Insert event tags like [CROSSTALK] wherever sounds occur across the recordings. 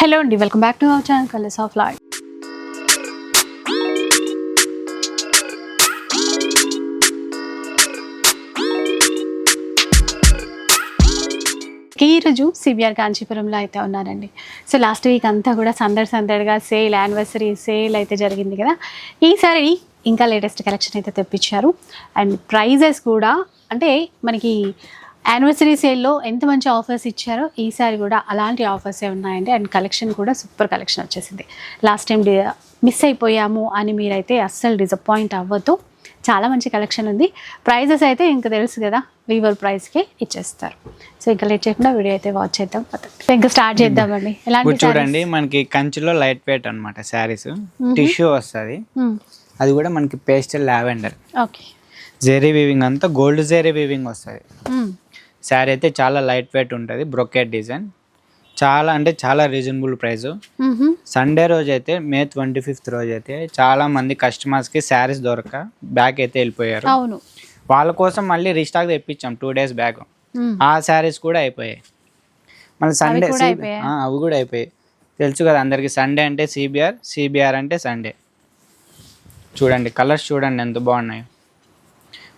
Hello అండి welcome back to our channel colours of life. ఈరోజు CBR కాంచీపురంలో అయితే ఉన్నారండి. సో లాస్ట్ వీక్ అంతా కూడా సందడి సందడిగా సేల్ యానివర్సరీ సేల్ అయితే జరిగింది కదా. ఈసారి ఇంకా లేటెస్ట్ కలెక్షన్ అయితే తెప్పించారు. అండ్ ప్రైజెస్ కూడా అంటే మనకి యానివర్సరీ సేల్లో ఎంత మంచి ఆఫర్స్ ఇచ్చారో ఈసారి కూడా అలాంటి ఆఫర్సే ఉన్నాయండి. అండ్ కలెక్షన్ కూడా సూపర్ కలెక్షన్ వచ్చేసింది. లాస్ట్ టైం మిస్ అయిపోయాము అని మీరైతే అస్సలు డిసప్పాయింట్ అవ్వద్దు. చాలా మంచి కలెక్షన్ ఉంది. ప్రైజెస్ అయితే ఇంకా తెలుసు కదా వీవర్ ప్రైస్కే ఇచ్చేస్తారు. సో ఇంకా లేట్ చేయకుండా వీడియో అయితే వాచ్ చేద్దాం. ఇంకా స్టార్ట్ చేద్దామండి. ఇప్పుడు ఎలాంటి చూడండి మనకి కంచిలో లైట్ వెయిట్ అనమాట శారీస్ టిష్యూ వస్తుంది. అది కూడా మనకి pastel lavender okay zari weaving అంతా గోల్డ్ జెరీ వీవింగ్ వస్తుంది. శారీ అయితే చాలా లైట్ వెయిట్ ఉంటుంది బ్రొకెట్ డిజైన్ చాలా అంటే చాలా రీజనబుల్ ప్రైస్ సండే రోజు అయితే మే ట్వంటీ ఫిఫ్త్ రోజు అయితే చాలా మంది కస్టమర్స్కి శారీస్ దొరక బ్యాక్ అయితే వెళ్ళిపోయారు. అవును. వాళ్ళ కోసం మళ్ళీ రీస్టాక్ తెప్పించాం టూ డేస్ బ్యాక్ మ్మ్. ఆ శారీస్ కూడా అయిపోయాయి. మళ్ళీ సండే? అవి కూడా అయిపోయాయి. తెలుసు కదా అందరికి సండే అంటే సిబిఆర్ సిబిఆర్ అంటే సండే చూడండి కలర్స్ చూడండి ఎంత బాగున్నాయి.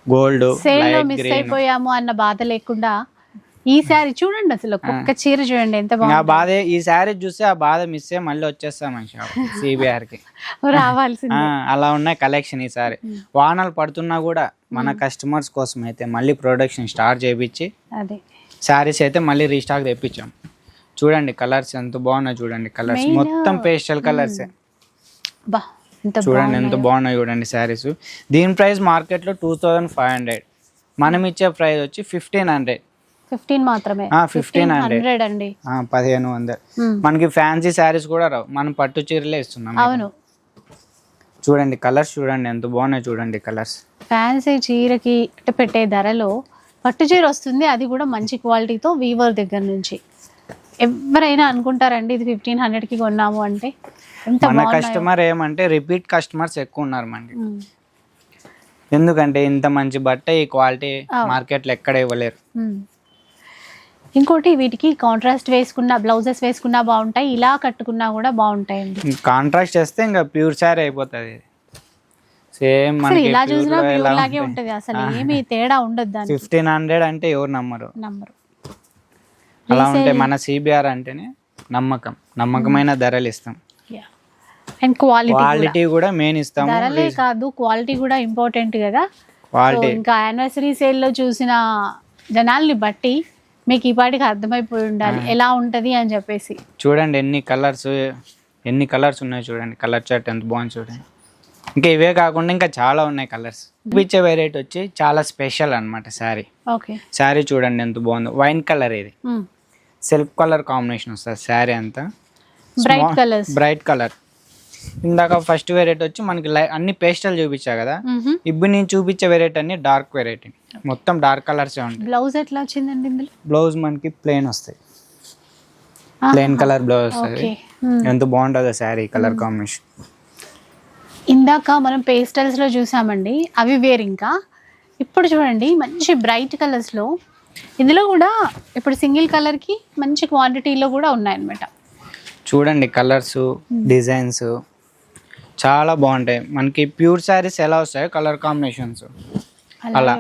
గోల్డ్ సేల్ మిస్ అయిపోయాము అన్న బాధ లేకుండా ఈసారి చూడండి అసలు ఒక్కొక్క చీర చూడండి ఎంత ఆ బాగుంది. బాధ ఈ శారీ చూస్తే ఆ బాధ మిస్ అయ్యి మళ్ళీ వచ్చేస్తాం సిబిఆర్కి రావాల్సింది. అలా ఉన్నాయి కలెక్షన్ ఈసారి వానలు పడుతున్నా కూడా మన కస్టమర్స్ కోసం అయితే మళ్ళీ ప్రొడక్షన్ స్టార్ట్ చేయించి అదే. శారీస్ అయితే మళ్ళీ రీస్టాక్ తెప్పించాం. చూడండి కలర్స్ ఎంత బాగున్నాయి చూడండి కలర్స్ మొత్తం పేస్టల్ కలర్స్ బా. చూడండి ఎంత బాగున్నాయి. చూడండి శారీస్. దీని ప్రైస్ మార్కెట్లో టూ థౌజండ్ ఫైవ్ హండ్రెడ్. మనం ఇచ్చే ప్రైస్ వచ్చి ఫిఫ్టీన్ హండ్రెడ్. ఫిఫ్టీన్ మాత్రమే. 1500. హండ్రెడ్. అండి. పదిహేను వందలు. మనకి ఫ్యాన్సీ శారీస్ కూడా రావు. మనం పట్టు చీరలే ఇస్తున్నాం అవును. చూడండి కలర్స్ చూడండి ఎంత బాగున్నాయి చూడండి కలర్స్. ఫ్యాన్సీ చీరకి పెట్టే ధరలో పట్టు చీర వస్తుంది. అది కూడా మంచి క్వాలిటీతో వీవర్ దగ్గర నుంచి. ఎవరైనా అనుకుంటారండి ఇది ఫిఫ్టీన్ హండ్రెడ్కి కొన్నాము అంటే? మన. కస్టమర్ ఏమంటే రిపీట్ కస్టమర్స్ ఎక్కువ ఉన్నారు మనకి. ఎందుకంటే ఇంత మంచి బట్ట ఈ క్వాలిటీ. మార్కెట్లో ఎక్కడ ఇవ్వలేరు. ఇంకోటి వీటికి కాంట్రాస్ట్ వేసుకున్న బ్లౌజెస్ వేసుకున్నా బాగుంటాయి ఇలా కట్టుకున్నా కూడా బాగుంటాయండి. కాంట్రాస్ట్ చేస్తే ఇంకా ప్యూర్ శారీ అయిపోతుంది. సేమ్ ఇలా చూసినా ప్యూర్ లాగే ఉంటది అసలు ఏమీ తేడా ఉండదు ఫిఫ్టీన్ హండ్రెడ్ అంటే ఎవరు నమ్మరు. నంబరు అలా ఉంటే మన సిబిఆర్ అంటేనే నమ్మకం. నమ్మకమైన ధరలు ఇస్తాం. అండ్ క్వాలిటీ క్వాలిటీ కూడా మెయిన్ ఇస్తాము. ధరలే కాదు క్వాలిటీ కూడా ఇంపార్టెంట్ కదా. క్వాలిటీ ఇంకా యానివర్సరీ సేల్లో చూసిన జనాల్ని బట్టి మీకు ఈ పాటికి అర్థమైపోయి ఉండాలి. ఎలా ఉంటది అని చెప్పేసి. చూడండి ఎన్ని కలర్స్ ఎన్ని కలర్స్ ఉన్నాయి చూడండి. కలర్ చార్ట్ ఎంత బాగుంది చూడండి. ఇంకా ఇవే కాకుండా ఇంకా చాలా ఉన్నాయి కలర్స్ ఇచ్చే వెరైటీ వచ్చి చాలా స్పెషల్ అన్నమాట శారీ ఓకే శారీ చూడండి ఎంత బాగుందో. వైన్ కలర్ ఇది. సెల్ఫ్ కలర్ కాంబినేషన్ వస్తుంది శారీ అంతా. బ్రైట్ కలర్స్ బ్రైట్ కలర్ ఇందాక ఫస్ట్ వెరైటీ వచ్చి మనకి అన్ని పేస్టల్ చూపించా కదా? ఇప్పుడు నేను చూపించే వెరైటీ అన్ని డార్క్ వెరైటీ మొత్తం డార్క్ కలర్స్ ఉంటాయి. బ్లౌజ్ ఎట్లా వచ్చిందండి ఇందులో? బ్లౌజ్ మనకి ప్లెయిన్ వస్తాయి. ప్లెయిన్ కలర్ బ్లౌజ్ వస్తుంది ఎంత బాగుంటుందో శారీ కలర్ కాంబినేషన్ ఇందాక మనం పేస్టల్స్లో చూసామండి అవి వేరు ఇంకా. ఇప్పుడు చూడండి మంచి బ్రైట్ కలర్స్లో. ఇందులో కూడా ఇప్పుడు సింగిల్ కలర్కి మంచి క్వాంటిటీలో కూడా ఉన్నాయన్నమాట. చూడండి కలర్స్ డిజైన్స్ చాలా బాగుంటాయి. మనకి ప్యూర్ శారీస్ ఎలా వస్తాయో కలర్ కాంబినేషన్స్. అలా.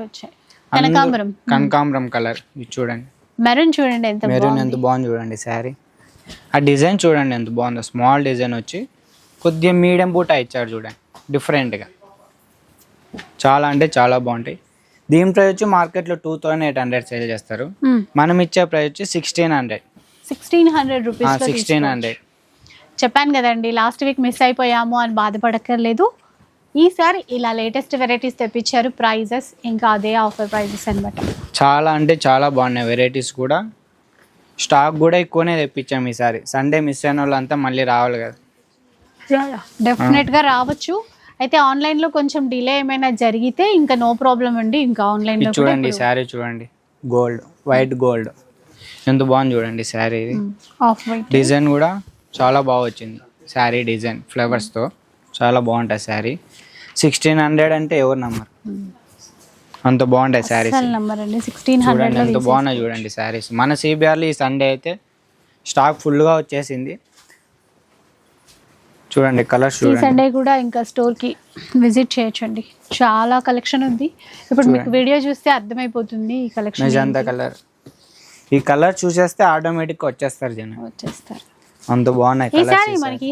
కనకాంబరం. కనకాంబరం కలర్. ఇది చూడండి. మెరూన్ చూడండి ఎంత మెరూన్ ఎంత బాగుంది చూడండి శారీ. ఆ డిజైన్ చూడండి ఎంత బాగుందో. స్మాల్ డిజైన్ వచ్చి కొద్దిగా మీడియం బూట ఇచ్చారు చూడండి. డిఫరెంట్గా చాలా అంటే చాలా బాగుంటాయి. దీని ప్రైస్ వచ్చి మార్కెట్లో two thousand eight hundred sale చేస్తారు. మనం ఇచ్చే ప్రైస్ వచ్చి sixteen hundred. Sixteen hundred rupees sixteen hundred. చెప్పాను కదండి లాస్ట్ వీక్ మిస్ అయిపోయాము అని బాధపడక్కర్లేదు. ఈసారి ఇలా లేటెస్ట్ వెరైటీస్ తెప్పించారు ప్రైజెస్ ఇంకా అదే ఆఫర్ ప్రైజెస్ అనమాట చాలా అంటే చాలా బాగున్నాయి వెరైటీస్ కూడా. స్టాక్ కూడా ఎక్కువనే తెప్పించాం ఈసారి. సండే మిస్ అయిన వాళ్ళంతా మళ్ళీ రావాలి కదా. డెఫినెట్గా రావచ్చు. అయితే ఆన్లైన్లో కొంచెం డిలే ఏమైనా జరిగితే ఇంకా నో ప్రాబ్లం అండి ఇంకా ఆన్లైన్ ఇది లో చూడండి శారీ చూడండి. గోల్డ్ వైట్ గోల్డ్ ఎంత బాగుంది చూడండి శారీ ఇది. డిజైన్ కూడా చాలా బాగా వచ్చింది. శారీ డిజైన్ ఫ్లవర్స్తో చాలా బాగుంటుంది శారీ. సిక్స్టీన్ హండ్రెడ్ అంటే ఎవరు నమ్మరు? అంత బాగుంటాయి శారీస్. నంబర్ అండి సిక్స్టీన్ హండ్రెడ్ చూడండి ఎంత బాగున్నాయి చూడండి శారీస్. మన సిబిఆర్లో ఈ సండే అయితే స్టాక్ ఫుల్గా వచ్చేసింది. చూడండి కలర్స్ ఈ చూడండి. సండే కూడా ఇంకా స్టోర్కి విజిట్ చేయొచ్చండి. చాలా కలెక్షన్ ఉంది. ఇప్పుడు మీకు వీడియో చూస్తే అర్థమైపోతుంది ఈ కలెక్షన్ మెజంతా కలర్ ఈ కలర్ చూసేస్తే ఆటోమేటిక్ వచ్చేస్తారు జనం. వచ్చేస్తారు. అంత బాగున్నాయి ఈసారి మనకి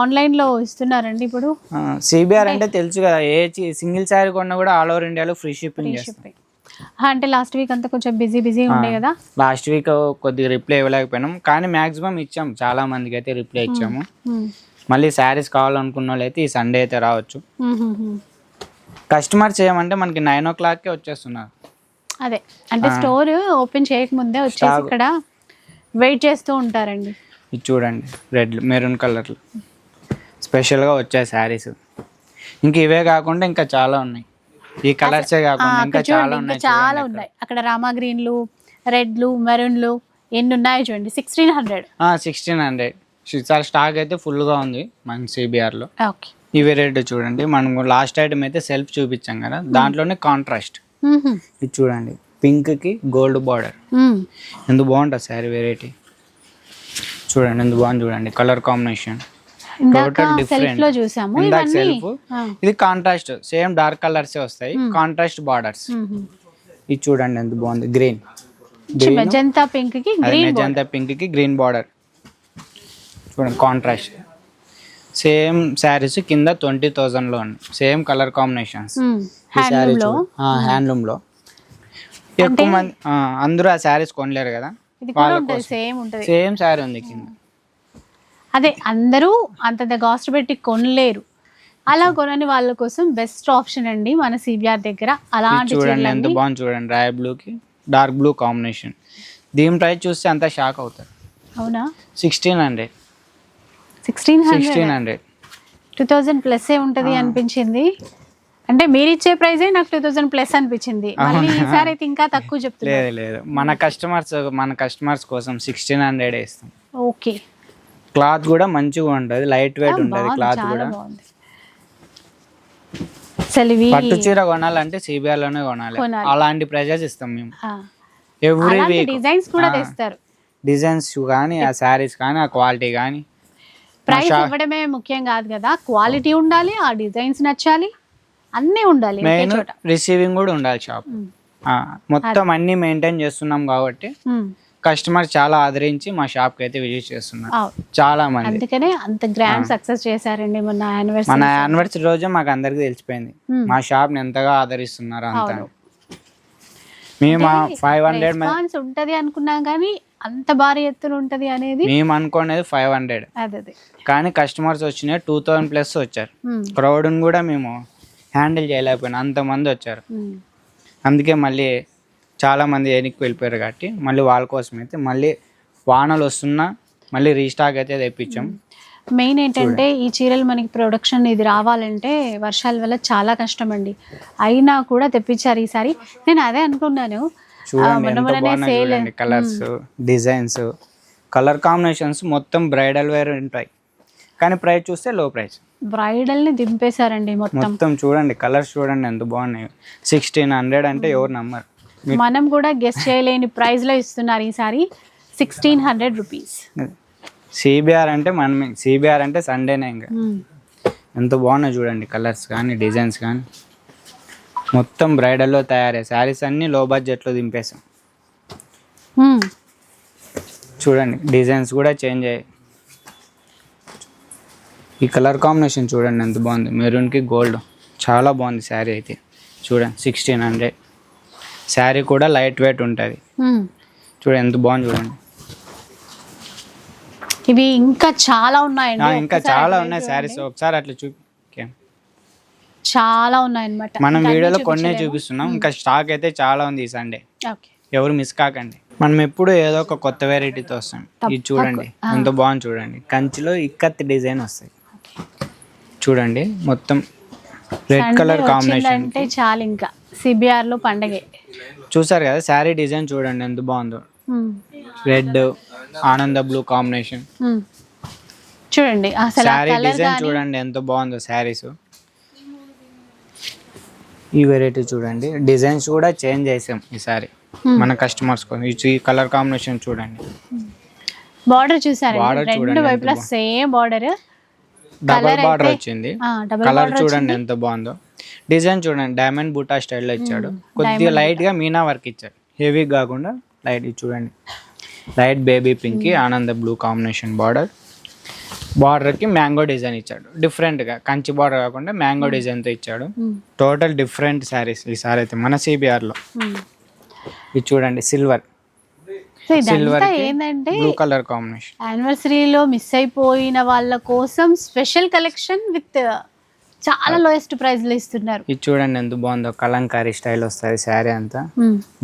ఆన్లైన్లో ఇస్తున్నారండి ఇప్పుడు. సిబిఆర్ అంటే తెలుసు కదా ఏ సింగిల్ శారీ కొన్నా కూడా ఆల్ ఓవర్ ఇండియాలో ఫ్రీ షిప్పింగ్ చేస్తాం అంటే లాస్ట్ వీక్ అంతా కొంచెం బిజీ బిజీ ఉండే కదా. లాస్ట్ వీక్ కొద్దిగా రిప్లై ఇవ్వలేకపోయినాం. కానీ మాక్సిమం ఇచ్చాం చాలా మందికి అయితే రిప్లై ఇచ్చాము. మళ్ళీ శారీస్ కావాలనుకున్న వాళ్ళు అయితే ఈ సండే అయితే రావచ్చు. మ్మ్, మ్మ్, మ్మ్. కస్టమర్ చేయమంటే మనకి నైన్ ఓ క్లాక్కే వచ్చేస్తున్నారు. అదే అంటే స్టోర్ ఓపెన్ చేయకముందే వచ్చేసి. ఇక్కడ వెయిట్ చేస్తూ ఉంటారండి. ఇది చూడండి రెడ్ మెరూన్ కలర్లు స్పెషల్గా వచ్చాయి శారీస్ ఇంకా ఇవే కాకుండా ఇంకా చాలా ఉన్నాయి. ఈ కలర్సే కాకుండా ఇంకా చాలా ఉన్నాయి చాలా ఉన్నాయి. అక్కడ. రామా గ్రీన్లు రెడ్లు మెరూన్లు ఎన్ని ఉన్నాయో చూడండి? సిక్స్టీన్ హండ్రెడ్ సిక్స్టీన్ హండ్రెడ్ చాలా స్టాక్ అయితే ఫుల్గా ఉంది మన సిబిఆర్లో ఓకే ఇవి రెడ్ చూడండి. మనం లాస్ట్ ఐటమ్ అయితే సెల్ఫ్ చూపించాం కదా. దాంట్లోనే కాంట్రాస్ట్ ఇది చూడండి. పింక్కి గోల్డ్ బార్డర్ ఎంత బాగుంటుంది శారీ వెరైటీ చూడండి ఎంత బాగుంది చూడండి కలర్ కాంబినేషన్ సెల్ఫ్ different. లో చూసాము సెల్ఫ్ ఇది కాంట్రాస్ట్ సేమ్ డార్క్ కలర్స్ వస్తాయి కాంట్రాస్ట్ బార్డర్స్ ఇది చూడండి ఎంత బాగుంది గ్రీన్ మెజంతా పింక్కి గ్రీన్ మెజంతా పింక్కి గ్రీన్ బార్డర్ చూడండి కాంట్రాస్ట్ సేమ్ శారీస్ కింద ట్వంటీ థౌజండ్లో సేమ్ కలర్ కాంబినేషన్స్ హ్యాండ్లూమ్లో? హ్యాండ్లూమ్లో. ఎక్కువ మంది అందరూ ఆ శారీస్ కొనలేరు కదా? ఇది కూడా ఉంటుంది సేమ్ ఉంటుంది. సేమ్ శారీ ఉంది కింద. అదే అందరూ అంతంత కాస్ట్ పెట్టి కొనలేరు. అలా కొనని వాళ్ళ కోసం బెస్ట్ ఆప్షన్ అండి మన సిబిఆర్ దగ్గర. అలాంటి చూడండి ఎంత బాగుంది చూడండి రాయల్ బ్లూ కి డార్క్ బ్లూ కాంబినేషన్ దీని ప్రైస్ చూస్తే అంతా షాక్ అవుతారు. అవునా? Sixteen hundred sixteen hundred two thousand plus ఏ ఉంటది అనిపించింది? అంటే మీరు ఇచ్చే ప్రైజే నాకు టూ థౌజండ్ ప్లస్ అనిపించింది. మళ్ళీ ఈసారి అయితే ఇంకా తక్కువ చెప్తున్నారు. లేదు లేదు. మన కస్టమర్స్ మన కస్టమర్స్ కోసం సిక్స్టీన్ హండ్రెడ్ ఇస్తాం. ఓకే. క్లాత్ కూడా మంచిగా ఉంటుంది లైట్ వెయిట్ ఉంటుంది క్లాత్ కూడా. పట్టు చీర కొనాలంటే CBR లోనే కొనాలి. అలాంటి ప్రైజెస్ ఇస్తాం మేము. ఎవ్రీ వీక్ డిజైన్స్ కూడా తెస్తారు. డిజైన్స్ కానీ ఆ శారీస్ కానీ ఆ క్వాలిటీ కానీ. ప్రైస్ ఇవ్వడమే ముఖ్యం కాదు కదా. క్వాలిటీ ఉండాలి ఆ డిజైన్స్ నచ్చాలి. అన్నీ ఉండాలి మెయిన్ రిసీవింగ్ కూడా ఉండాలి షాప్. మొత్తం అన్ని మెయింటైన్ చేస్తున్నాం కాబట్టి. కస్టమర్ చాలా ఆదరించి మా షాప్కి అయితే విజిట్ చేస్తున్నారు. చాలా మంది అందుకనే అంత గ్రాండ్ సక్సెస్ చేశారండి మొన్న మన యానివర్సరీ యానివర్సరీ రోజే మాకు అందరికి తెలిసిపోయింది. మా షాప్ని ఎంతగా ఆదరిస్తున్నారు అంతా. మేము ఫైవ్ హండ్రెడ్ రెస్పాన్స్ ఉంటది అనుకున్నాం కానీ అంత భారీ ఎత్తున ఉంటది అనేది మేము అనుకునేది ఫైవ్ హండ్రెడ్ కానీ కస్టమర్స్ వచ్చినాయి టూ థౌసండ్ ప్లస్ వచ్చారు ఉమ్. క్రౌడ్ని కూడా మేము హ్యాండిల్ చేయలేకపోయినా అంతమంది వచ్చారు. అందుకే మళ్ళీ చాలా మంది వెనక్కి వెళ్ళిపోయారు కాబట్టి మళ్ళీ వాళ్ళ కోసం అయితే మళ్ళీ వానలు వస్తున్నా మళ్ళీ రీస్టాక్ అయితే తెప్పించాం. మెయిన్ ఏంటంటే ఈ చీరలు మనకి ప్రొడక్షన్ ఇది రావాలంటే వర్షాల వల్ల చాలా కష్టం అండి అయినా కూడా తెప్పించారు ఈసారి. నేను అదే అనుకున్నాను. చూడండి కలర్స్ డిజైన్స్ కలర్ కాంబినేషన్స్ మొత్తం బ్రైడల్ వేర్ ఉంటాయి. కానీ ప్రైస్ చూస్తే లో ప్రైస్ బ్రైడల్ని దింపేశారండి మొత్తం. మొత్తం చూడండి కలర్స్ చూడండి ఎంత బాగున్నాయి. సిక్స్టీన్ హండ్రెడ్ అంటే ఎవరు నమ్మరు. మనం కూడా గెస్ట్ చేయలేని ప్రైస్లో ఇస్తున్నారు ఈసారి సిక్స్టీన్ హండ్రెడ్ రూపీస్. సిబిఆర్ అంటే మనమే సిబిఆర్ అంటే సండేనే ఇంకా. ఎంత బాగున్నాయి చూడండి కలర్స్ కానీ డిజైన్స్ కానీ. మొత్తం బ్రైడల్లో తయారయ్యాయి శారీస్ అన్నీ లో బడ్జెట్లో దింపేసాం చూడండి డిజైన్స్ కూడా చేంజ్ అయ్యాయి. ఈ కలర్ కాంబినేషన్ చూడండి ఎంత బాగుంది. మెరూన్కి గోల్డ్. చాలా బాగుంది శారీ అయితే. చూడండి సిక్స్టీన్ హండ్రెడ్ శారీ కూడా లైట్ వెయిట్ ఉంటుంది. చూడండి ఎంత బాగుంది చూడండి. ఇవి ఇంకా చాలా ఉన్నాయండి ఇంకా చాలా ఉన్నాయి. శారీస్. ఒకసారి అట్లా చూపి. చాలా ఉన్నాయన్నమాట. మనం ఇంకా అన్నీ వీడియోలో కొన్నే. చూపిస్తున్నాం. ఇంకా స్టాక్ అయితే చాలా ఉంది ఈ సండే ఎవరు మిస్ కాకండి. మనం ఎప్పుడు ఏదో ఒక కొత్త వెరైటీతో వస్తాం. ఇది చూడండి ఎంత బాగుంది చూడండి. కంచిలో ఇక్కత్ డిజైన్ వస్తాయి. చూడండి మొత్తం రెడ్ కలర్ కాంబినేషన్ వచ్చిందంటే చాలు ఇంకా. సిబిఆర్లో పండగే. చూసారు కదా శారీ డిజైన్ చూడండి ఎంత బాగుందో. రెడ్ ఆనంద బ్లూ కాంబినేషన్. చూడండి శారీ డిజైన్ చూడండి ఎంత బాగుందో శారీస్. ఈ వెరైటీ చూడండి డిజైన్స్ కూడా చేంజ్ చేసాం ఈసారి మన కస్టమర్స్ కోసం. ఈ కలర్ కాంబినేషన్ చూడండి. బార్డర్ చూసారు? రెండు వైపులా సేమ్ బార్డర్ డబల్ బార్డర్ వచ్చింది. కలర్ చూడండి ఎంత బాగుందో. డిజైన్ చూడండి డైమండ్ బూటా స్టైల్లో ఇచ్చాడు. కొద్దిగా లైట్గా మీనా వర్క్ ఇచ్చాడు. హెవీ కాకుండా లైట్ ఇది చూడండి. లైట్ బేబీ పింక్ ఆనంద బ్లూ కాంబినేషన్ బార్డర్ బార్డర్కి మ్యాంగో డిజైన్ ఇచ్చాడు. డిఫరెంట్గా కంచి బార్డర్ కాకుండా మ్యాంగో డిజైన్తో ఇచ్చాడు. టోటల్ డిఫరెంట్ శారీస్ ఈ సారీ అయితే మన సిబిఆర్లో. ఇది చూడండి సిల్వర్ సో సిల్వర్ ఇదంతా ఏంటంటే కలర్ కాంబినేషన్ యానివర్సరీలో మిస్ అయిపోయిన వాళ్ళ కోసం స్పెషల్ కలెక్షన్ విత్ చాలా లోయెస్ట్ ప్రైస్లో ఇస్తున్నారు. ఇది చూడండి ఎంత బాగుందో. కలంకారీ స్టైల్ వస్తుంది శారీ అంతా.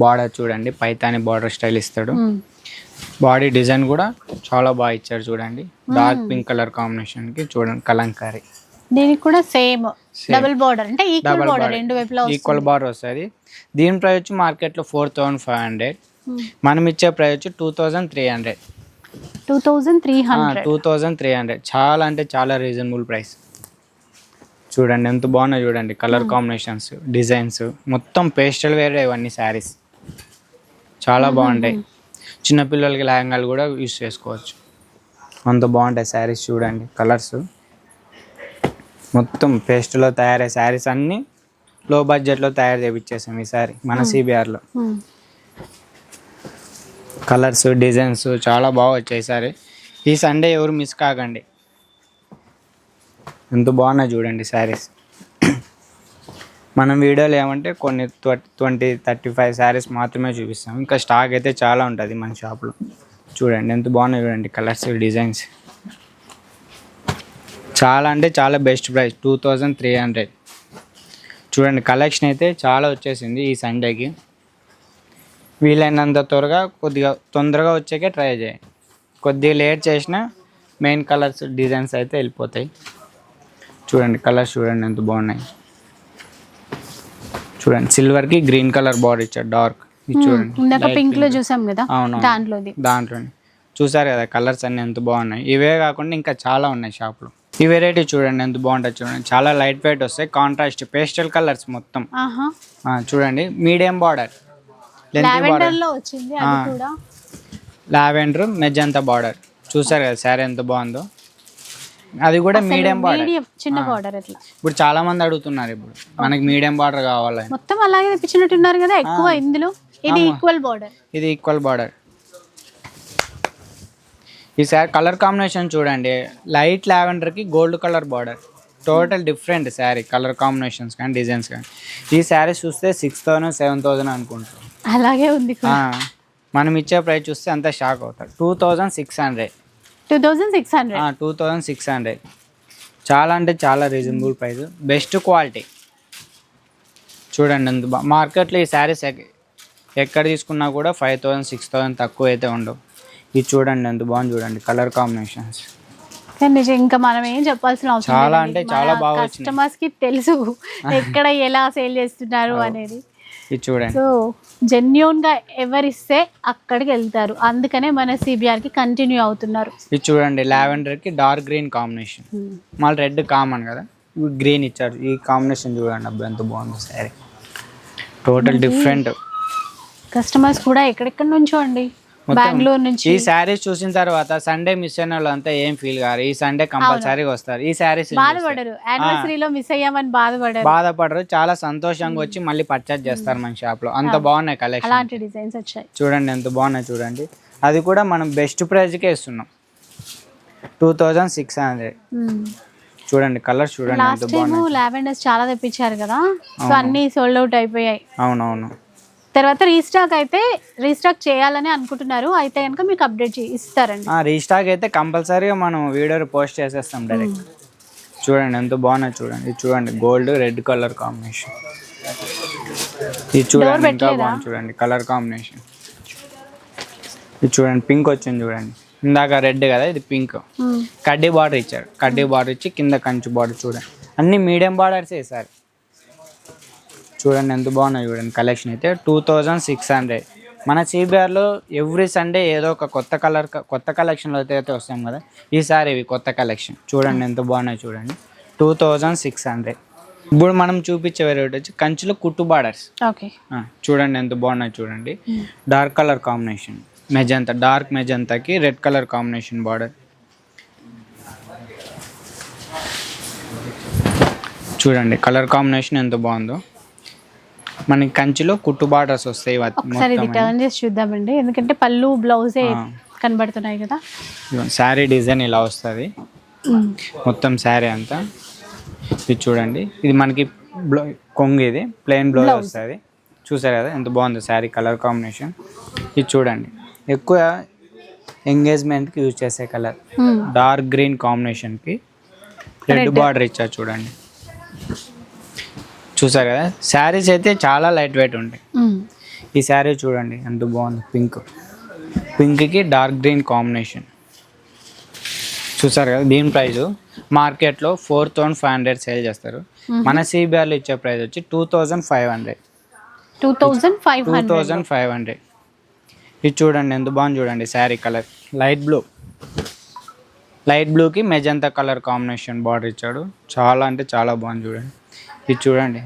బార్డర్ చూడండి పైతాని బార్డర్ స్టైల్ ఇస్తాడు. బాడీ డిజైన్ కూడా చాలా బాగా ఇచ్చాడు చూడండి. డార్క్ పింక్ కలర్ కాంబినేషన్కి చూడండి కలంకారీ. దీనికి కూడా సేమ్ డబుల్ బార్డర్ అంటే ఈక్వల్ బార్డర్ రెండు వైపులా ఈక్వల్ బార్డర్ వస్తుంది. దీని ప్రైస్ వచ్చి మార్కెట్లో ఫోర్ థౌసండ్ ఫైవ్ హండ్రెడ్ మనం ఇచ్చే ప్రైస్ వచ్చి two thousand three hundred. Two thousand three hundred. Two thousand three hundred. చాలా అంటే చాలా రీజనబుల్ ప్రైస్ చూడండి ఎంత బాగున్నాయి చూడండి కలర్ కాంబినేషన్స్ డిజైన్స్ మొత్తం పేస్టల్ వేరే ఇవన్నీ శారీస్ చాలా బాగుంటాయి. చిన్నపిల్లలకి లెహంగాలు కూడా యూస్ చేసుకోవచ్చు. అంత బాగుంటాయి శారీస్ చూడండి కలర్స్ మొత్తం పేస్ట్లో తయారయ్యే శారీస్ అన్నీ లో బడ్జెట్లో తయారు చేయించేసాం ఈ సారీ మన సిబిఆర్లో కలర్స్ డిజైన్స్ చాలా బాగా వచ్చాయి సారీ. ఈ సండే ఎవరు మిస్ కాకండి. ఎంత బాగున్నాయి చూడండి శారీస్ మనం వీడియోలో ఏమంటే కొన్ని ట్వంటీ థర్టీ ఫైవ్ శారీస్ మాత్రమే చూపిస్తాం. ఇంకా స్టాక్ అయితే చాలా ఉంటుంది మన షాప్లో చూడండి ఎంత బాగున్నాయి చూడండి కలర్స్ డిజైన్స్. చాలా అంటే చాలా best price two thousand three hundred చూడండి కలెక్షన్ అయితే చాలా వచ్చేసింది ఈ సండేకి వీలైనంత త్వరగా కొద్దిగా తొందరగా వచ్చాకే ట్రై చేయండి కొద్దిగా లేట్ చేసినా మెయిన్ కలర్స్ డిజైన్స్ అయితే వెళ్ళిపోతాయి. చూడండి కలర్స్ చూడండి ఎంత బాగున్నాయి. చూడండి సిల్వర్కి గ్రీన్ కలర్ బార్డర్ ఇచ్చాడు డార్క్ ఇది చూడండి ఇందాక light పింక్లో pink. చూసాం కదా అవును దాంట్లోది. దాంట్లోనే. చూసారు కదా కలర్స్ అన్ని ఎంత బాగున్నాయి. ఇవే కాకుండా ఇంకా చాలా ఉన్నాయి షాప్లో ఈ వెరైటీ చూడండి ఎంత బాగుంటుంది చూడండి. చాలా లైట్ వెయిట్ వస్తాయి. కాంట్రాస్ట్ పేస్టల్ కలర్స్ మొత్తం. చూడండి మీడియం బార్డర్ లావెండర్లో వచ్చింది అది ఆ. కూడా. లావెండర్ మెజంతా బార్డర్ చూసారు కదా శారీ ఎంత బాగుందో? అది కూడా మీడియం బార్డర్ చిన్న బార్డర్ అట్లా. ఇప్పుడు చాలా మంది అడుగుతున్నారు ఇప్పుడు. మనకి మీడియం బార్డర్ కావాలని. మొత్తం అలాగే తెప్పించినట్టున్నారు కదా ఎక్కువ ఇందులో. ఇది ఈక్వల్ బార్డర్ ఇది ఈక్వల్ బార్డర్ ఈ శారీ కలర్ కాంబినేషన్ చూడండి. Light లావెండర్కి gold colour border total different sari colour combinations కానీ డిజైన్స్ కానీ. ఈ శారీ చూస్తే సిక్స్ థౌసండ్ సెవెన్ థౌసండ్ అనుకుంటారు. అలాగే ఉంది మనం ఇచ్చే ప్రైస్ చూస్తే అంతా షాక్ అవుతారు two thousand six hundred two thousand six hundred two thousand six hundred చాలా అంటే చాలా రీజనబుల్ ప్రైస్ బెస్ట్ క్వాలిటీ చూడండి బా మార్కెట్లో ఈ శారీస్ ఎక్కడ తీసుకున్నా కూడా ఫైవ్ థౌజండ్ సిక్స్ థౌజండ్ తక్కువ అయితే ఉండవు. ఇది చూడండి ఎంత బాగుంది చూడండి. కలర్ కాంబినేషన్స్ కానీ నిజం ఇంకా మనం ఏం చెప్పాల్సిన అవసరం చాలా లేదండి. అంటే చాలా మన బాగా వచ్చినాయి. కస్టమర్స్కి తెలుసు [LAUGHS] ఎక్కడ ఎలా సేల్ చేస్తున్నారు అనేది. ఇది చూడండి. సో జెన్యున్గా ఎవరిస్తే అక్కడికి వెళ్తారు. అందుకనే మన సిబిఆర్కి కంటిన్యూ అవుతున్నారు. ఇది చూడండి లావెండర్కి డార్క్ గ్రీన్ కాంబినేషన్ మళ్ళీ రెడ్ కామన్ కదా? గ్రీన్ ఇచ్చారు. ఈ కాంబినేషన్ చూడండి అబ్బాయి ఎంత బాగుంది శారీ టోటల్ డిఫరెంట్ కస్టమర్స్ కూడా ఎక్కడెక్కడ నుంచో అండి. బెంగళూరు నుంచి. ఈ శారీస్ చూసిన తర్వాత సండే మిస్ అయిన వాళ్ళు అంతా ఏం ఫీల్ కారు? ఈ సండే కంపల్సరీగా వస్తారు. ఈ శారీస్ బాధపడరు. యానివర్సరీలో మిస్ అయ్యామని బాధపడరు. బాధపడరు. చాలా సంతోషంగా వచ్చి మళ్ళీ పర్చేజ్ చేస్తారు మన షాప్లో. అంత బాగున్నాయి కలెక్షన్ అలాంటి డిజైన్స్ వచ్చాయి. చూడండి ఎంత బాగున్నాయి చూడండి. అది కూడా మనం బెస్ట్ ప్రైస్కే ఇస్తున్నాం. టూ థౌజండ్ సిక్స్ హండ్రెడ్ చూడండి కలర్స్ చూడండి ఎంత లాస్ట్ టైం లావెండర్స్ చాలా తెప్పించారు కదా. సో అన్ని సోల్డ్ అవుట్ అయిపోయాయి. అవునవును. తర్వాత రీస్టాక్ అయితే రీస్టాక్ చేయాలని అనుకుంటున్నారు. అయితే కనుక మీకు అప్డేట్ ఇస్తారండి. రీస్టాక్ అయితే కంపల్సరీగా మనం వీడియో పోస్ట్ చేసేస్తాం డైరెక్ట్ చూడండి ఎంత బాగున్నాయి చూడండి. ఇది చూడండి గోల్డ్ రెడ్ కలర్ కాంబినేషన్. ఇది చూడండి ఇంకా బాగుంది చూడండి కలర్ కాంబినేషన్. ఇది చూడండి పింక్ వచ్చింది చూడండి. ఇందాక రెడ్ కదా ఇది పింక్. కడ్డీ బార్డర్ ఇచ్చారు. కడ్డీ బార్డర్ ఇచ్చి కింద కంచు బార్డర్ చూడండి. అన్ని మీడియం బార్డర్స్ వేసారు చూడండి ఎంత బాగున్నాయి చూడండి కలెక్షన్ అయితే. టూ థౌజండ్ సిక్స్ హండ్రెడ్ మన సిబిఆర్లో ఎవ్రీ సండే ఏదో ఒక కొత్త కలర్ కొత్త కలెక్షన్లో అయితే అయితే వస్తాం కదా. ఈసారి ఇవి కొత్త కలెక్షన్ చూడండి ఎంత బాగున్నాయి చూడండి. టూ థౌజండ్ సిక్స్ హండ్రెడ్ ఇప్పుడు మనం చూపించే వెరైటీ వచ్చి కంచులో కుట్టు బార్డర్స్ ఓకే. చూడండి ఎంత బాగున్నాయి చూడండి. Dark colour combination magenta dark మెజంతాకి red colour combination border చూడండి కలర్ కాంబినేషన్ ఎంత బాగుందో. మనకి కంచిలో కుట్టు బార్డర్స్ వస్తాయి ఒకసారి ఇది టర్న్ చేసి చూద్దామండి. ఎందుకంటే పళ్ళు బ్లౌజే కనబడుతున్నాయి కదా. శారీ డిజైన్ ఇలా వస్తుంది. మొత్తం శారీ అంతా. ఇది చూడండి. ఇది మనకి బ్లౌ కొంగు ఇది. ప్లెయిన్ బ్లౌజ్ వస్తుంది. చూసారు కదా ఎంత బాగుంది శారీ కలర్ కాంబినేషన్. ఇది చూడండి. ఎక్కువ ఎంగేజ్మెంట్కి యూజ్ చేసే కలర్. డార్క్ గ్రీన్ కాంబినేషన్కి. రెడ్ బార్డర్ ఇచ్చారు చూడండి. చూసారు కదా? శారీస్ అయితే చాలా లైట్ వెయిట్ ఉంటాయి. ఈ శారీ చూడండి ఎంత బాగుంది. పింక్. పింక్కి డార్క్ గ్రీన్ కాంబినేషన్ చూసారు కదా దీని ప్రైస్ మార్కెట్లో four thousand five hundred sale చేస్తారు. మన సిబిఆర్లో ఇచ్చే ప్రైస్ వచ్చి two thousand five hundred two thousand five two thousand five hundred ఇది చూడండి ఎంత బాగుంది చూడండి sari colour. Light blue light బ్లూకి మెజంతా కలర్ కాంబినేషన్ బార్డర్ ఇచ్చాడు. చాలా అంటే చాలా బాగుంది చూడండి. ఇది చూడండి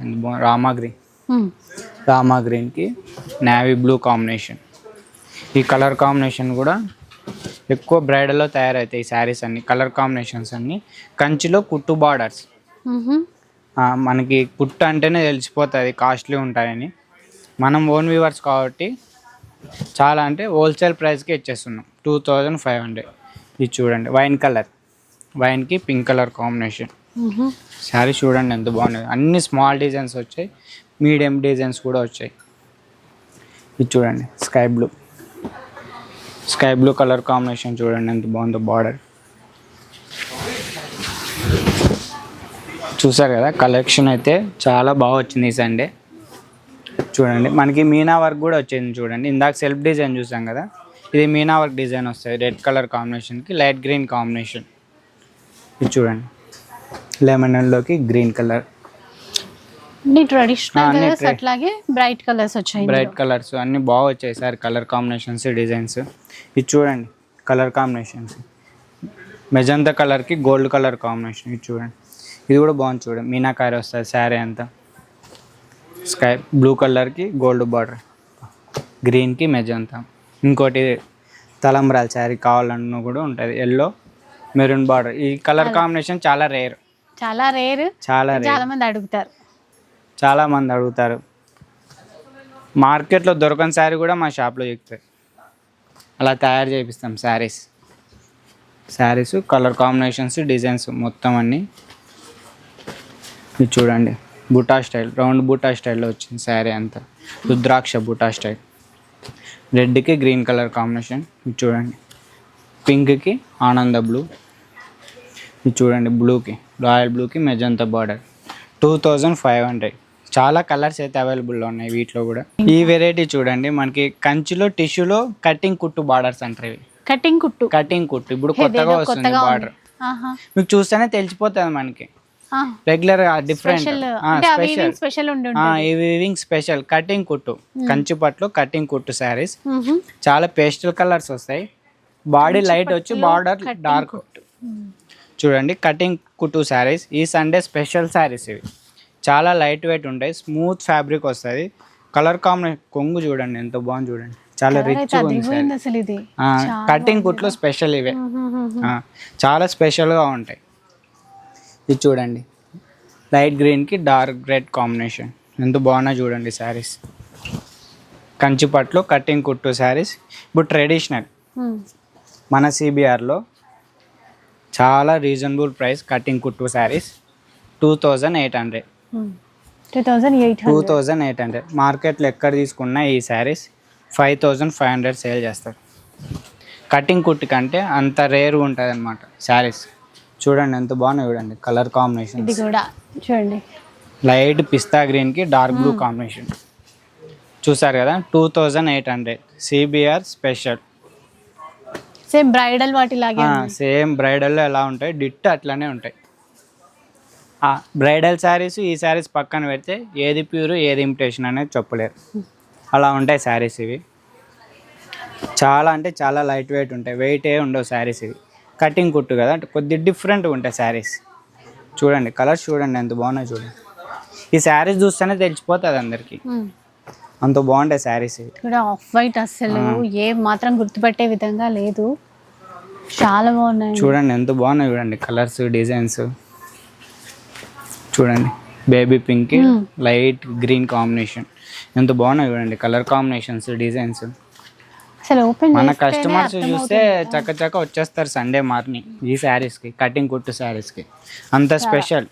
రామా గ్రీన్. రామా గ్రీన్కి నేవీ బ్లూ కాంబినేషన్ ఈ కలర్ కాంబినేషన్ కూడా ఎక్కువ బ్రైడల్లో తయారవుతాయి ఈ శారీస్ అన్ని కలర్ కాంబినేషన్స్ అన్ని. కంచిలో కుట్టు బార్డర్స్. మనకి కుట్టు అంటేనే తెలిసిపోతుంది కాస్ట్లీ ఉంటాయని. మనం ఓన్ వ్యూవర్స్ కాబట్టి చాలా అంటే హోల్సేల్ ప్రైస్కి ఇచ్చేస్తున్నాం టూ థౌజండ్ ఫైవ్ హండ్రెడ్ ఇది చూడండి వైన్ కలర్ వైన్కి పింక్ కలర్ కాంబినేషన్. శారీ చూడండి ఎంత బాగున్నది అన్ని స్మాల్ డిజైన్స్ వచ్చాయి. మీడియం డిజైన్స్ కూడా వచ్చాయి. ఇది చూడండి sky blue sky blue colour combination చూడండి ఎంత బాగుందో బార్డర్ చూసారు కదా కలెక్షన్ అయితే చాలా బాగా వచ్చింది ఈ సండే చూడండి మనకి మీనా వర్క్ కూడా వచ్చింది చూడండి. ఇందాక సెల్ఫ్ డిజైన్ చూసాం కదా ఇది మీనా వర్క్ డిజైన్ వస్తుంది. రెడ్ కలర్ కాంబినేషన్కి లైట్ గ్రీన్ కాంబినేషన్ ఇది చూడండి. లెమన్లోకి గ్రీన్ కలర్ అన్ని ట్రెడిషనల్ కలర్స్ అట్లాగే బ్రైట్ కలర్స్ వచ్చాయి బ్రైట్ కలర్స్ అన్నీ బాగా వచ్చాయి సార్ కలర్ కాంబినేషన్స్ డిజైన్స్ ఇది చూడండి కలర్ కాంబినేషన్స్ మెజంతా కలర్కి గోల్డ్ కలర్ కాంబినేషన్ ఇది చూడండి. ఇది కూడా బాగుంది చూడండి మీనాకారి వస్తుంది శారీ అంతా. స్కై బ్లూ కలర్కి గోల్డ్ బార్డర్ గ్రీన్కి మెజంతా. ఇంకోటి తలంబ్రాల శారీ కావాలన్న కూడా ఉంటుంది ఎల్లో మెరూన్ బార్డర్ ఈ కలర్ కాంబినేషన్ చాలా రేర్ చాలా రేర్ చాలా చాలా మంది అడుగుతారు. చాలా మంది అడుగుతారు. మార్కెట్లో దొరకని శారీ కూడా మా షాప్లో చెప్తాయి అలా తయారు చేపిస్తాం saris. Saris colour combinations designs మొత్తం అన్నీ. ఇది చూడండి. బుటా స్టైల్ రౌండ్ బుటా స్టైల్లో వచ్చింది శారీ అంతా. రుద్రాక్ష బుటా స్టైల్. రెడ్కి గ్రీన్ కలర్ కాంబినేషన్ ఇది చూడండి. పింక్కి ఆనంద బ్లూ ఇది చూడండి బ్లూకి రాయల్ బ్లూకి magenta border. Two thousand five hundred. చాలా కలర్స్ అయితే అవైలబుల్లో ఉన్నాయి వీటిలో కూడా. ఈ వెరైటీ చూడండి మనకి కంచిలో టిష్యూలో కటింగ్ కుట్టు బార్డర్స్ అంటారు ఇవి. కటింగ్ కుట్టు. కటింగ్ కుట్టు ఇప్పుడు కొత్తగా వస్తుంది. బార్డర్. మీకు చూస్తేనే తెలిసిపోతుంది మనకి. Regular different special weaving special cutting కుట్టు. కంచి పట్లు కటింగ్ కుట్టు శారీస్. చాలా పేస్టల్ కలర్స్ వస్తాయి. బాడీ లైట్ వచ్చి బార్డర్ డార్క్ మ్మ్. చూడండి కటింగ్ కుట్టు శారీస్. ఈ సండే స్పెషల్ శారీస్ ఇవి. చాలా లైట్ వెయిట్ ఉంటాయి స్మూత్ ఫ్యాబ్రిక్ వస్తుంది. కలర్ కాంబినేషన్ కొంగు చూడండి ఎంత బాగుంది చూడండి. చాలా రిచ్గా ఉంది కటింగ్ కుట్లో స్పెషల్ ఇవే. చాలా స్పెషల్గా ఉంటాయి. ఇది చూడండి లైట్ గ్రీన్కి డార్క్ రెడ్ కాంబినేషన్ ఎంత బాగున్నాయి చూడండి శారీస్. కంచి పట్లు కటింగ్ కుట్టు శారీస్. ఇప్పుడు ట్రెడిషనల్. మన సిబిఆర్లో చాలా రీజనబుల్ ప్రైస్ కటింగ్ కుట్టు saris two thousand eight hundred hmm. 2800 two thousand eight hundred మార్కెట్లో ఎక్కడ తీసుకున్నా ఈ saris five thousand five hundred sale చేస్తారు. కటింగ్ కుట్టు కంటే అంత రేర్ ఉంటుంది అనమాట శారీస్ చూడండి ఎంత బాగున్నాయి చూడండి కలర్ కాంబినేషన్ ఇది కూడా చూడండి. లైట్ పిస్తా గ్రీన్కి డార్క్ బ్లూ కాంబినేషన్ చూసారు కదా two thousand eight hundred CBR special same bridal వాటి లాగే. సేమ్ బ్రైడల్లో ఎలా ఉంటాయి? డిట్ అట్లానే ఉంటాయి. బ్రైడల్ శారీస్ ఈ శారీస్ పక్కన పెడితే ఏది ప్యూర్ ఏది ఇమిటేషన్ అనేది చెప్పలేరు. అలా ఉంటాయి శారీస్ ఇవి. చాలా అంటే చాలా లైట్ వెయిట్ ఉంటాయి. వెయిట్ ఏ ఉండవు శారీస్ ఇవి. కటింగ్ కుట్టు కదా అంటే కొద్ది డిఫరెంట్గా ఉంటాయి శారీస్ చూడండి కలర్స్ చూడండి ఎంత బాగున్నాయి చూడండి. ఈ శారీస్ చూస్తేనే తెలిసిపోతుంది అందరికీ. మ్మ్. అంత బాగుంటాయి శారీస్ ఇవి. కూడా ఆఫ్ వైట్ అసలు ఏ మాత్రం గుర్తుపట్టే విధంగా లేదు. చాలా బాగున్నాయి. చూడండి ఎంత బాగున్నాయి చూడండి కలర్స్ డిజైన్స్. చూడండి baby pink light green combination ఎంత బాగున్నాయి చూడండి కలర్ కాంబినేషన్స్ డిజైన్స్ అసలు ఓపెన్ మన కస్టమర్స్ చూస్తే చక్క చక్క వచ్చేస్తారు సండే మార్నింగ్ ఈ శారీస్కి కటింగ్ కుట్టు శారీస్కి అంత స్పెషల్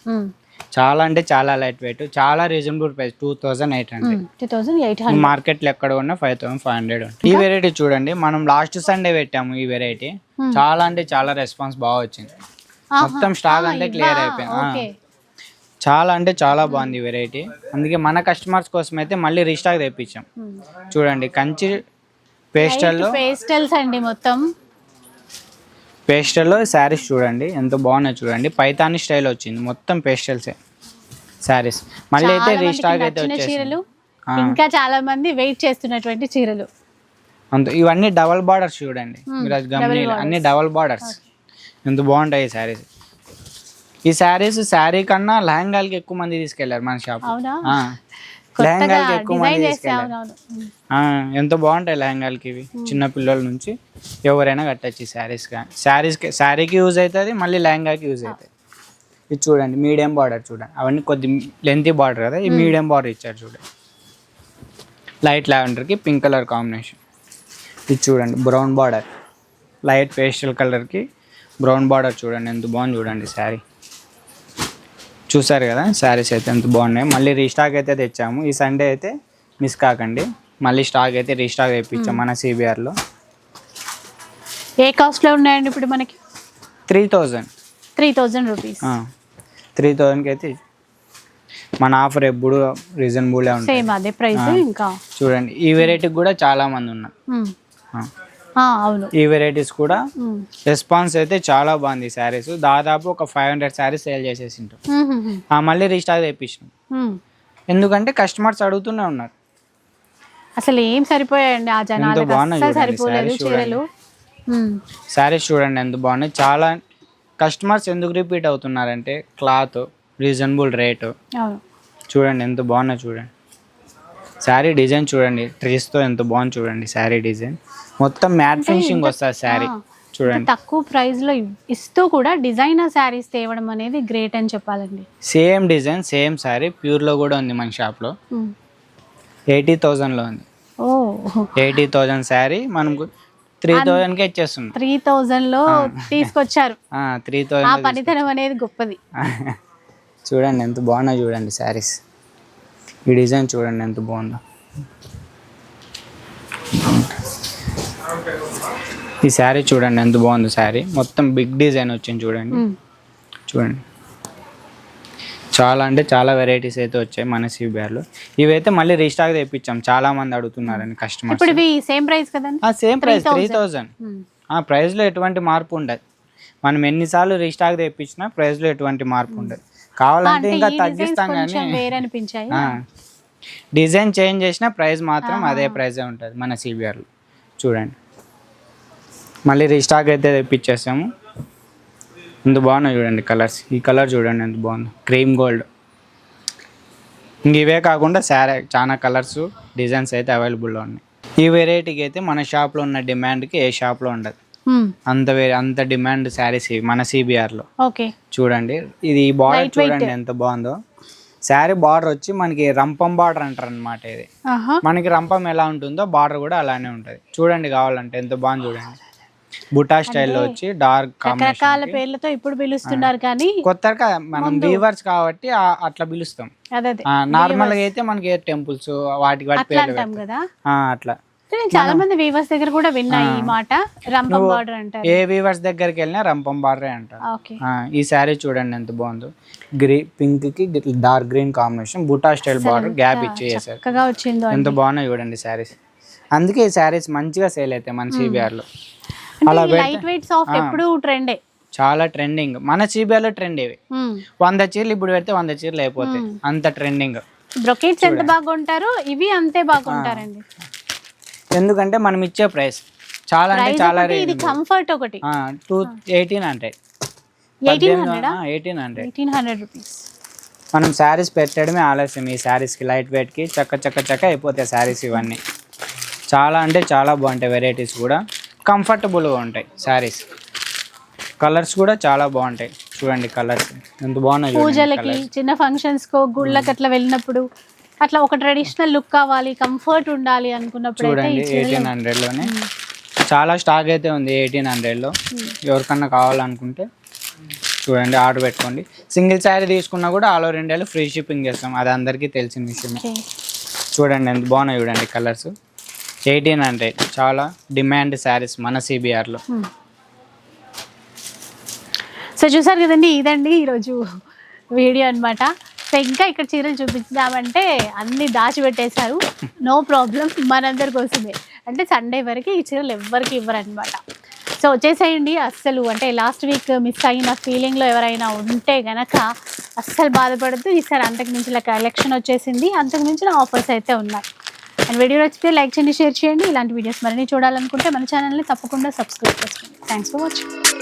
చాలా అంటే చాలా లైట్ వెయిట్ చాలా reasonable price two thousand eight hundred two thousand eight hundred మార్కెట్లో ఎక్కడ ఉన్నా ఫైవ్ థౌసండ్ ఫైవ్ హండ్రెడ్ ఉంటుంది. ఈ వెరైటీ చూడండి మనం లాస్ట్ సండే పెట్టాము ఈ వెరైటీ చాలా అంటే చాలా రెస్పాన్స్ బాగా వచ్చింది. మొత్తం స్టాక్ అంటే క్లియర్ అయిపోయింది. చాలా అంటే చాలా బాగుంది వెరైటీ అందుకే మన కస్టమర్స్ కోసం అయితే మళ్ళీ రీస్టాక్ తెప్పించాం. చూడండి కంచి పేస్టల్లో పేస్టల్స్ అండి మొత్తం. పేస్టల్లో శారీస్ చూడండి ఎంత బాగున్నాయి చూడండి. పైతాని స్టైల్ వచ్చింది మొత్తం పేస్టల్సే శారీస్. మళ్ళీ అయితే రీస్టాక్ అయితే చీరలు. ఇంకా చాలా మంది వెయిట్ చేస్తున్నటువంటి చీరలు. అంత ఇవన్నీ డబల్ బార్డర్స్ చూడండి. మీరు అది గమని అన్ని డబల్ బార్డర్స్ ఎంత బాగుంటాయి ఈ శారీస్. ఈ శారీస్ శారీ కన్నా లెహంగాలకి ఎక్కువ మంది తీసుకెళ్ళారు మన షాప్ లెహంగాలకి ఎక్కువ మంది. ఆ, ఎంత బాగుంటాయి లెహంగాలకి ఇవి. చిన్న పిల్లల నుంచి ఎవరైనా కట్టచ్చు శారీస్ కానీ శారీస్కి శారీకి యూజ్ అవుతుంది మళ్ళీ లెహంగాకి యూజ్ అవుతుంది ఇది చూడండి మీడియం బార్డర్ చూడండి. అవన్నీ కొద్ది లెంతీ బార్డర్ కదా ఈ మీడియం బార్డర్ ఇచ్చారు చూడండి లైట్ లావెండర్కి పింక్ కలర్ కాంబినేషన్ ఇది చూడండి బ్రౌన్ బార్డర్ లైట్ పేస్టల్ కలర్కి బ్రౌన్ బార్డర్ చూడండి ఎంత బాగుంది చూడండి శారీ చూసారు కదా శారీస్ అయితే ఎంత బాగున్నాయి. మళ్ళీ రీస్టాక్ అయితే తెచ్చాము. ఈ సండే అయితే మిస్ కాకండి. మళ్ళీ స్టాక్ అయితే రీస్టాక్ తెప్పించాం మన సిబిఆర్లో ఏ కాస్ట్లో ఉన్నాయండి ఇప్పుడు మనకి? Three thousand three thousand rupees three థౌజండ్కి అయితే మన ఆఫర్ ఎప్పుడు రీజనబుల్ ఉంటుంది సేమ్ అదే ప్రైస్ ఇంకా. చూడండి. ఈ వెరైటీకి కూడా చాలా మంది ఉన్నారు. అవును. ఈ వెరైటీస్ కూడా. రెస్పాన్స్ అయితే చాలా బాగుంది శారీస్ దాదాపు ఒక ఫైవ్ హండ్రెడ్ శారీస్ సేల్ చేసేసి ఉంటాం ఉమ్, ఉమ్, ఉమ్. ఆ, మళ్ళీ రీస్టాక్ తెప్పించినాం. ఉమ్. ఎందుకంటే కస్టమర్స్ అడుగుతూనే ఉన్నారు. అసలు ఏం సరిపోయాయండి ఆ బాగున్నాయి చూడండి, సరిపోలేదు చీరలు. శారీస్ చూడండి ఎంత బాగున్నాయి. చాలా కస్టమర్స్ ఎందుకు రిపీట్ అవుతున్నారంటే క్లాత్ రీజనబుల్ రేటు చూడండి ఎంత బాగున్నా చూడండి. శారీ డిజైన్ చూడండి ట్రీస్తో ఎంత బాగుంది చూడండి శారీ డిజైన్ మొత్తం మ్యాట్ ఫినిషింగ్ వస్తుంది శారీ. చూడండి. తక్కువ ప్రైస్లో ఇస్తూ కూడా డిజైనర్ శారీస్ తేవడం అనేది గ్రేట్ అని చెప్పాలండి. సేమ్ డిజైన్ సేమ్ శారీ ప్యూర్లో కూడా ఉంది మన షాప్లో ఉమ్. ఎయిటీ థౌజండ్లో ఉంది. ఓ. ఎయిటీ థౌజండ్ శారీ మనకు త్రీ థౌజండ్కే ఇచ్చేస్తుంది త్రీ థౌజండ్లో తీసుకొచ్చారు. త్రీ ఆ థౌజండ్ పనితనం అనేది గొప్పది. [LAUGHS] చూడండి ఎంత బాగున్నాయి చూడండి శారీస్. ఈ డిజైన్ చూడండి ఎంత బాగుందో. ఈ శారీ చూడండి ఎంత బాగుందో శారీ. మొత్తం బిగ్ డిజైన్ వచ్చింది చూడండి. చూడండి. చాలా అంటే చాలా వెరైటీస్ అయితే వచ్చాయి మన సిబిఆర్లో ఇవైతే మళ్ళీ రీస్టాక్ తెప్పించాం. చాలా మంది అడుగుతున్నారని కస్టమర్స్ ఇప్పుడు ఇవి సేమ్ ప్రైస్ కదండి? Same price three thousand. ఆ ప్రైస్లో ఎటువంటి మార్పు ఉండదు. మనం ఎన్నిసార్లు రీస్టాక్ తెప్పించినా ప్రైస్లో ఎటువంటి మార్పు ఉండదు. కావాలంటే ఇంకా తగ్గిస్తాం కానీ డిజైన్ చేంజ్ చేసిన ప్రైస్ మాత్రం అదే ప్రైజే ఉంటుంది మన సిబిఆర్లో చూడండి. మళ్ళీ రీస్టాక్ అయితే తెప్పించేసాము. ఎంత బాగున్నాయి చూడండి కలర్స్ ఈ కలర్ చూడండి ఎంత బాగుంది. క్రీమ్ గోల్డ్ ఇంక ఇవే కాకుండా శారీ చాలా కలర్స్ డిజైన్స్ అయితే అవైలబుల్లో ఉన్నాయి. ఈ వెరైటీకి అయితే మన షాప్లో ఉన్న డిమాండ్కి ఏ షాప్లో ఉండదు. అంత వేరే అంత డిమాండ్ శారీస్ మన సిబిఆర్లో ఓకే. చూడండి. ఇది బార్డర్. చూడండి ఎంత బాగుందో. శారీ బార్డర్ వచ్చి మనకి రంపం బార్డర్ అంటారు అనమాట ఇది మనకి రంపం ఎలా ఉంటుందో బార్డర్ కూడా అలానే ఉంటుంది. చూడండి కావాలంటే ఎంత బాగుంది చూడండి. బుటా స్టైల్లో వచ్చి డార్క్ రకరకాల పేర్లతో ఇప్పుడు పిలుస్తున్నారు కానీ కొత్తగా మనం వీవర్స్ కాబట్టి అట్లా పిలుస్తాం. నార్మల్గా అయితే మనకి టెంపుల్స్ వాటికి వాటి పేర్లు అట్లా. చాలా మంది వీవర్స్ దగ్గర కూడా విన్నా ఈ మాట. రంపం బార్డర్ అంటారు. ఏ వీవర్స్ దగ్గరికి వెళ్ళినా రంపం బార్డరే అంటారు. ఈ శారీ చూడండి ఎంత బాగుందో. గ్రీ పింక్కి dark green combination buta style border gap ఇచ్చి చేశారు చక్కగా వచ్చిందో ఎంత బాగున్నాయి చూడండి శారీస్ అందుకే ఈ శారీస్ మంచిగా సేల్ అవుతాయి మన సిబిఆర్లో. అలా లైట్ వెయిట్ సాఫ్ట్ ఎప్పుడు ట్రెండే చాలా ట్రెండింగ్ మన సిబిఆర్లో ట్రెండ్ ఇవి. వంద చీరలు ఇప్పుడు పెడితే వంద చీరలు అయిపోతాయి. అంత ట్రెండింగ్ బ్రొకెట్స్ ఎంత బాగుంటారో ఇవి అంతే బాగుంటారండి. ఎందుకంటే మనం ఇచ్చే ప్రైస్. చాలా అంటే చాలా ఇది కంఫర్ట్ ఒకటి. Two eighteen hundred. Eighteen hundred? Eighteen hundred. Rupees. మనం శారీస్ పెట్టడమే ఆలస్యం ఈ శారీస్కి లైట్ వెయిట్కి. చక్క చక్క చక్క అయిపోతాయి శారీస్ ఇవన్నీ. చాలా అంటే చాలా బాగుంటాయి వెరైటీస్ కూడా. కంఫర్టబుల్గా ఉంటాయి శారీస్. కలర్స్ కూడా చాలా బాగుంటాయి. చూడండి కలర్స్. ఎంత బాగున్నాయి పూజలకి. చిన్న ఫంక్షన్స్ కో గుళ్ళకి అట్లా వెళ్ళినప్పుడు అట్లా ఒక ట్రెడిషనల్ లుక్ కావాలి కంఫర్ట్ ఉండాలి అనుకున్నప్పుడు చూడండి ఎయిటీన్ హండ్రెడ్లోనే చాలా స్టాక్ అయితే ఉంది ఎయిటీన్ హండ్రెడ్లో ఎవరికన్నా కావాలనుకుంటే చూడండి ఆర్డర్ పెట్టుకోండి. సింగిల్ శారీ తీసుకున్నా కూడా ఆల్ ఓవర్ ఇండియాలో ఫ్రీ షిప్పింగ్ చేస్తాం. అది అందరికీ తెలిసిన విషయమే. ఓకే చూడండి ఎంత బాగున్నాయి చూడండి కలర్స్ ఎయిటీన్ హండ్రెడ్ చాలా డిమాండ్ శారీస్ మన సిబిఆర్లో సో చూసారు కదండి ఇదండి ఈరోజు వీడియో అన్నమాట. సో ఇంకా ఇక్కడ చీరలు చూపించామంటే అన్ని దాచిపెట్టేశారు. నో ప్రాబ్లం మనందరి కోసమే. అంటే సండే వరకు ఈ చీరలు ఎవ్వరికి ఇవ్వరనమాట సో వచ్చేసేయండి. అస్సలు అంటే లాస్ట్ వీక్ మిస్ అయిన ఫీలింగ్లో ఎవరైనా ఉంటే గనక అస్సలు బాధపడద్దు. ఈసారి అంతకు మించిన కలెక్షన్ వచ్చేసింది. అంతకు మించిన ఆఫర్స్ అయితే ఉన్నాయి. అండ్ వీడియో నచ్చితే లైక్ చేయండి షేర్ చేయండి. ఇలాంటి వీడియోస్ మరిన్ని చూడాలనుకుంటే మన ఛానల్ని తప్పకుండా సబ్స్క్రైబ్ చేసుకోండి. Thanks for watching